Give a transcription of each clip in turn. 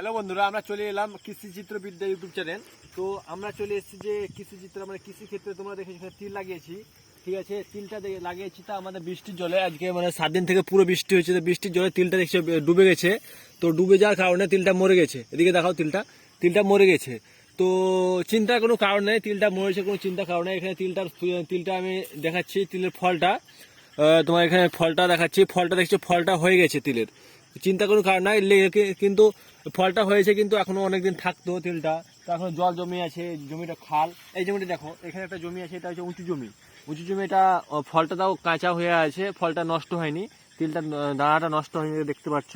Hello বন্ধুরা, আমরা চলে এলাম কৃষি চিত্রবিদ্যা ইউটিউব চ্যানেল। তো আমরা চলে এসেছি যে কৃষি চিত্র মানে কৃষি ক্ষেত্রে তোমরা দেখেছ, এখানে তিল লাগিয়েছি। ঠিক আছে, তিলটা লাগিয়েছি তা আমাদের বৃষ্টির জলে। আজকে মানে সাত দিন থেকে পুরো বৃষ্টি হয়েছে, তো বৃষ্টির জলে তিলটা দেখছি ডুবে গেছে। তো ডুবে যাওয়ার কারণে তিলটা মরে গেছে। এদিকে দেখাও তিলটা। তিলটা মরে গেছে। তো চিন্তার কোনো কারণ নেই, তিলটা মরেছে কোনো চিন্তার কারণ নেই। এখানে তিলটার তিলটা আমি দেখাচ্ছি, তিলের ফলটা। তোমার এখানে ফলটা দেখাচ্ছি। ফলটা দেখছ, ফলটা হয়ে গেছে তিলের। চিন্তা কোনো কারণ নাই কিন্তু ফলটা হয়েছে কিন্তু এখনও অনেকদিন থাকতো তিলটা। তো এখন জল জমি আছে, জমিটা খাল। এই জমিটা দেখো, এখানে একটা জমি আছে, এটা হচ্ছে উঁচু জমি। উঁচু জমি এটা ফলটা তাও কাঁচা হয়ে আছে, ফলটা নষ্ট হয়নি। তিলটা দানাটা নষ্ট হয়নি দেখতে পাচ্ছ।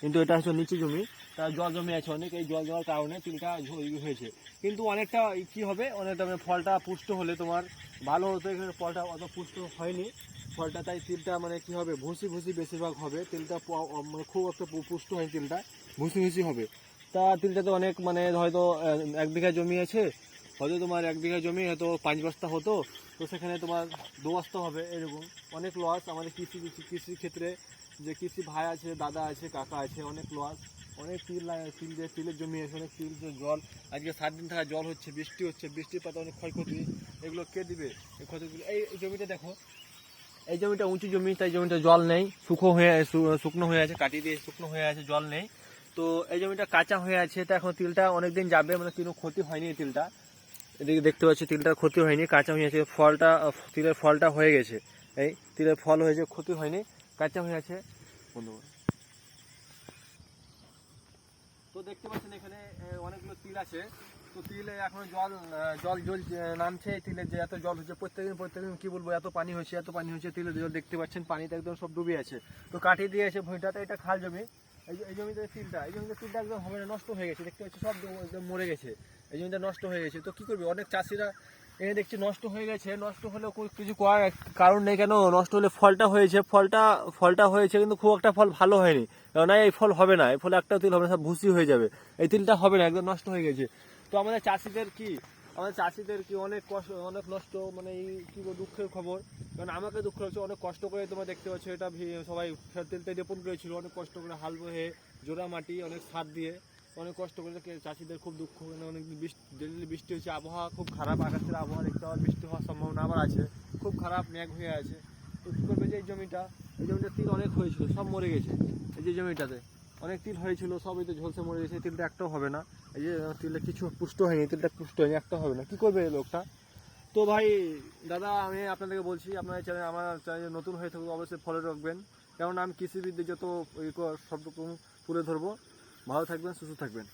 কিন্তু এটা হচ্ছে নিচু জমি। তার জল জমি আছে অনেক, এই জল দেওয়ার কারণে তিলটা হয়েছে। কিন্তু অনেকটা কি হবে, অনেকটা মানে ফলটা পুষ্ট হলে তোমার ভালো হতো, এখানে ফলটা অত পুষ্ট হয়নি। ফলটা, তাই তিলটা মানে কি হবে? ভুসি ভুসি বেশিরভাগ হবে। তিলটা মানে খুব একটা পুষ্ট হয় তিলটা। ভুসি ভুসি হবে। তা তিলটা তো অনেক মানে হয়তো এক বিঘা জমি আছে হয়তো তোমার এক বিঘা জমি, হয়তো পাঁচ বস্তা হতো। তো সেখানে তোমার দু বস্তা হবে, এরকম। অনেক লস আমাদের কৃষি কৃষি ক্ষেত্রে যে কৃষি ভাই আছে, দাদা আছে, কাকা আছে, অনেক লস অনেক তিল তিল যে, তিলের জমি আছে, অনেক তিল জল, আজকে সাত দিন থাকা জল হচ্ছে, বৃষ্টি হচ্ছে বৃষ্টির পাতা অনেক ক্ষয়ক্ষতি। এগুলো কে দিবে? এই ক্ষতিগুলো এই জমিটা দেখো এই জমিটা উঁচু জমি, তাই জমিটা জল নেই। শুকনো হয়ে শুকনো হয়ে আছে কাটিয়ে দিয়ে শুকনো হয়ে আছে, জল নেই। তো এই জমিটা কাঁচা হয়ে আছে, এটা এখন তিলটা অনেকদিন যাবে মানে কোনো ক্ষতি হয়নি তিলটা। এদিকে দেখতে পাচ্ছি, তিলটার ক্ষতি হয়নি, কাঁচা হয়ে আছে। ফলটা, তিলের ফলটা হয়ে গেছে। এই তিলের ফল হয়েছে, ক্ষতি হয়নি, কাঁচা হয়ে আছে। বন্ধুগণ। তো দেখতে পাচ্ছেন এখানে অনেকগুলো তিল আছে। তো তিলে এখন জল জল জল নামছে। তিলের যে এত জল হচ্ছে, প্রত্যেকদিন প্রত্যেকদিন কি বলব, এত পানি হয়েছে এত পানি হয়েছে তিলের জল দেখতে পাচ্ছেন, পানিতে একদম সব ডুবে আছে। তো কাটিয়ে দিয়েছে ভুঁইটাতে এটা খাল জমি, এই জমিতে তিলটা, এই জমিতে তিলটা একদম হবে না, নষ্ট হয়ে গেছে। দেখতে পাচ্ছি সব একদম মরে গেছে। এই জমিটা নষ্ট হয়ে গেছে। তো কি করবে, অনেক চাষিরা এ দেখছি নষ্ট হয়ে গেছে। নষ্ট হলেও কিছু করার কারণ নেই কেন? নষ্ট হলে ফলটা হয়েছে, ফলটা ফলটা হয়েছে, কিন্তু খুব একটা ফল ভালো হয়নি। না এই ফল হবে না, এই ফলে একটাও তিল হবে না, সব ভুসি হয়ে যাবে। এই তিলটা হবে না, একদম নষ্ট হয়ে গেছে। তো আমাদের চাষিদের কি? আমাদের চাষিদের কি অনেক কষ্ট, অনেক নষ্ট মানে এই কি দুঃখের খবর। কারণ আমাকে দুঃখ হচ্ছে অনেক কষ্ট করে তোমরা দেখতে পাচ্ছ, এটা সবাই তেলটা রোপণ করেছিল। অনেক কষ্ট করে হাল বহে, জোড়া মাটি, অনেক সার দিয়ে। অনেক কষ্ট করে চাষিদের খুব দুঃখ মানে অনেক বৃষ্টি বৃষ্টি হচ্ছে, আবহাওয়া খুব খারাপ, আকাশের আবহাওয়া দেখতে আবার বৃষ্টি হওয়ার সম্ভাবনা আবার আছে। খুব খারাপ মেঘ হয়ে আছে। তো কী করবে যে এই জমিটা? এই জমিটা তিল অনেক হয়েছিল, সব মরে গেছে এই যে জমিটাতে। অনেক তিল হয়েছিল, সবই তো ঝলসে মরে গেছে তিলটা একটাও হবে না। এই যে তিলটা কিছু পুষ্ট হয়নি তিলটা পুষ্ট হয়নি একটা হবে না। কী করবে এই লোকটা? তো ভাই, দাদা, আমি আপনাদেরকে বলছি, আপনার চ্যানেল আমার চ্যানেল নতুন হয়ে থাকুক, অবশ্যই ফলো রাখবেন। কেননা, আমি কৃষিবিদ্যে যত ই কর- সব রকম তুলে ধরবো। ভালো থাকবেন, সুস্থ থাকবেন।